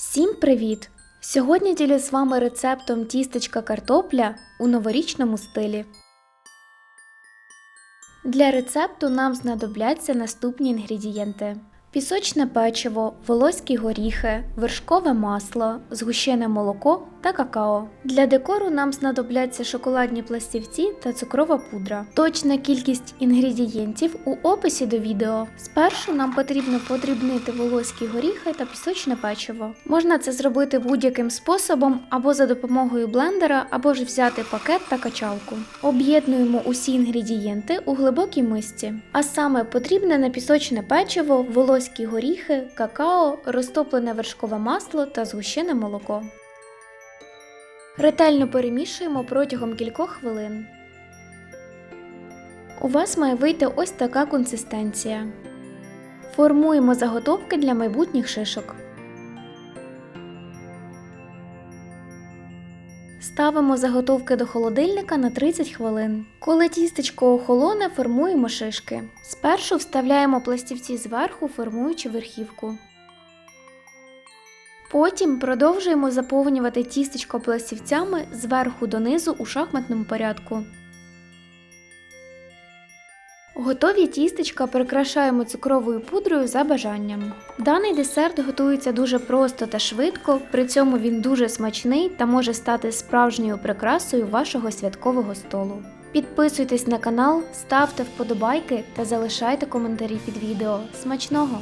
Всім привіт! Сьогодні ділюсь з вами рецептом тістечка картопля у новорічному стилі. Для рецепту нам знадобляться наступні інгредієнти: пісочне печиво, волоські горіхи, вершкове масло, згущене молоко та какао. Для декору нам знадобляться шоколадні пластівці та цукрова пудра. Точна кількість інгредієнтів у описі до відео. Спершу нам потрібно подрібнити волоські горіхи та пісочне печиво. Можна це зробити будь-яким способом або за допомогою блендера, або ж взяти пакет та качалку. Об'єднуємо усі інгредієнти у глибокій мисці. А саме потрібне на пісочне печиво, волоські горіхи, какао, розтоплене вершкове масло та згущене молоко. Ретельно перемішуємо протягом кількох хвилин. У вас має вийти ось така консистенція. Формуємо заготовки для майбутніх шишок. Ставимо заготовки до холодильника на 30 хвилин. Коли тістечко охолоне, формуємо шишки. Спершу вставляємо пластівці зверху, формуючи верхівку. Потім продовжуємо заповнювати тістечко пластівцями зверху донизу у шахматному порядку. Готові тістечка прикрашаємо цукровою пудрою за бажанням. Даний десерт готується дуже просто та швидко, при цьому він дуже смачний та може стати справжньою прикрасою вашого святкового столу. Підписуйтесь на канал, ставте вподобайки та залишайте коментарі під відео. Смачного!